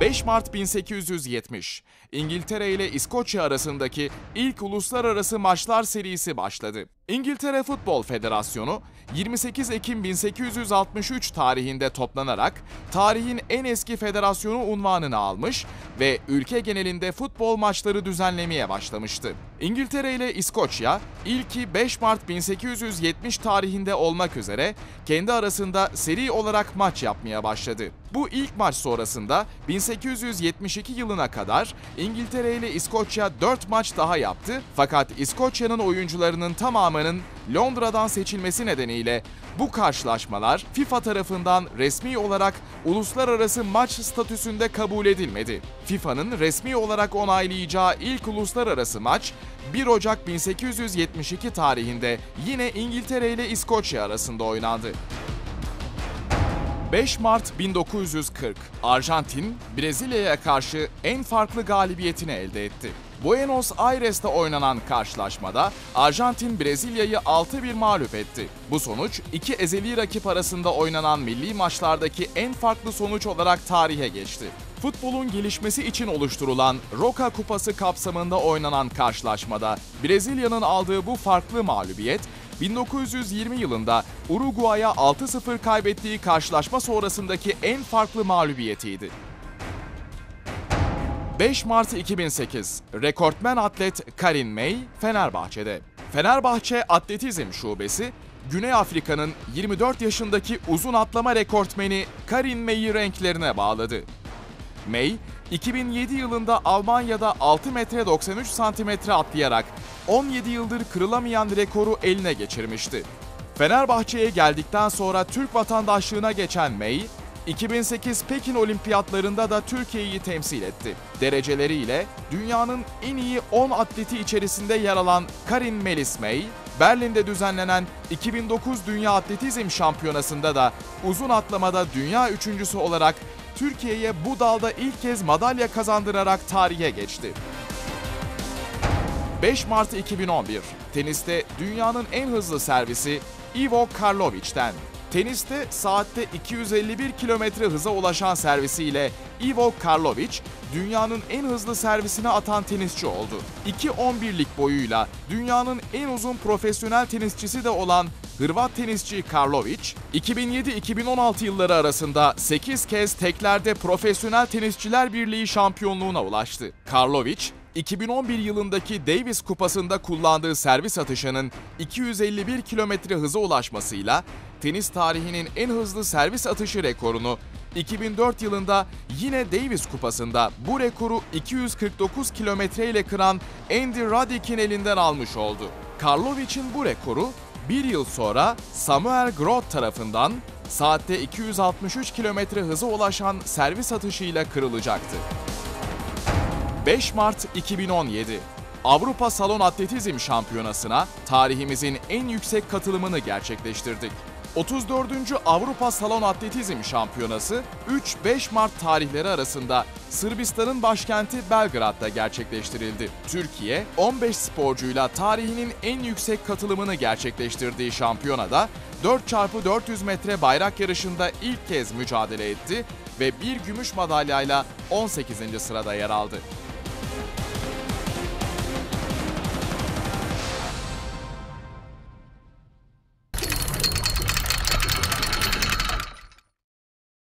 5 Mart 1870, İngiltere ile İskoçya arasındaki ilk uluslararası maçlar serisi başladı. İngiltere Futbol Federasyonu 28 Ekim 1863 tarihinde toplanarak tarihin en eski federasyonu unvanını almış ve ülke genelinde futbol maçları düzenlemeye başlamıştı. İngiltere ile İskoçya ilki 5 Mart 1870 tarihinde olmak üzere kendi arasında seri olarak maç yapmaya başladı. Bu ilk maç sonrasında 1872 yılına kadar İngiltere ile İskoçya 4 maç daha yaptı fakat İskoçya'nın oyuncularının tamamının Londra'dan seçilmesi nedeniyle bu karşılaşmalar FIFA tarafından resmi olarak uluslararası maç statüsünde kabul edilmedi. FIFA'nın resmi olarak onaylayacağı ilk uluslararası maç 1 Ocak 1872 tarihinde yine İngiltere ile İskoçya arasında oynandı. 5 Mart 1940 Arjantin Brezilya'ya karşı en farklı galibiyetini elde etti. Buenos Aires'te oynanan karşılaşmada Arjantin Brezilya'yı 6-1 mağlup etti. Bu sonuç iki ezeli rakip arasında oynanan milli maçlardaki en farklı sonuç olarak tarihe geçti. Futbolun gelişmesi için oluşturulan Roka Kupası kapsamında oynanan karşılaşmada Brezilya'nın aldığı bu farklı mağlubiyet 1920 yılında Uruguay'a 6-0 kaybettiği karşılaşma sonrasındaki en farklı mağlubiyetiydi. 5 Mart 2008 rekortmen atlet Karin May Fenerbahçe'de. Fenerbahçe Atletizm Şubesi Güney Afrika'nın 24 yaşındaki uzun atlama rekortmeni Karin May'i renklerine bağladı. May, 2007 yılında Almanya'da 6 metre 93 santimetre atlayarak 17 yıldır kırılamayan rekoru eline geçirmişti. Fenerbahçe'ye geldikten sonra Türk vatandaşlığına geçen May, 2008 Pekin Olimpiyatlarında da Türkiye'yi temsil etti. Dereceleriyle dünyanın en iyi 10 atleti içerisinde yer alan Karin Melis May, Berlin'de düzenlenen 2009 Dünya Atletizm Şampiyonası'nda da uzun atlamada dünya üçüncüsü olarak Türkiye'ye bu dalda ilk kez madalya kazandırarak tarihe geçti. 5 Mart 2011 teniste dünyanın en hızlı servisi Ivo Karlovic'ten. Teniste saatte 251 kilometre hıza ulaşan servisiyle Ivo Karlovic dünyanın en hızlı servisini atan tenisçi oldu. 2.11'lik boyuyla dünyanın en uzun profesyonel tenisçisi de olan Hırvat tenisçi Karlovic, 2007-2016 yılları arasında 8 kez teklerde Profesyonel Tenisçiler Birliği şampiyonluğuna ulaştı. Karlovic, 2011 yılındaki Davis Kupası'nda kullandığı servis atışının 251 kilometre hıza ulaşmasıyla tenis tarihinin en hızlı servis atışı rekorunu 2004 yılında yine Davis Kupası'nda bu rekoru 249 kilometre ile kıran Andy Roddick'in elinden almış oldu. Karlovic'in bu rekoru bir yıl sonra Samuel Groth tarafından saatte 263 kilometre hıza ulaşan servis atışıyla kırılacaktı. 5 Mart 2017 Avrupa Salon Atletizm Şampiyonası'na tarihimizin en yüksek katılımını gerçekleştirdik. 34. Avrupa Salon Atletizm Şampiyonası 3-5 Mart tarihleri arasında Sırbistan'ın başkenti Belgrad'da gerçekleştirildi. Türkiye 15 sporcuyla tarihinin en yüksek katılımını gerçekleştirdiği şampiyonada 4x400 metre bayrak yarışında ilk kez mücadele etti ve bir gümüş madalyayla 18. sırada yer aldı.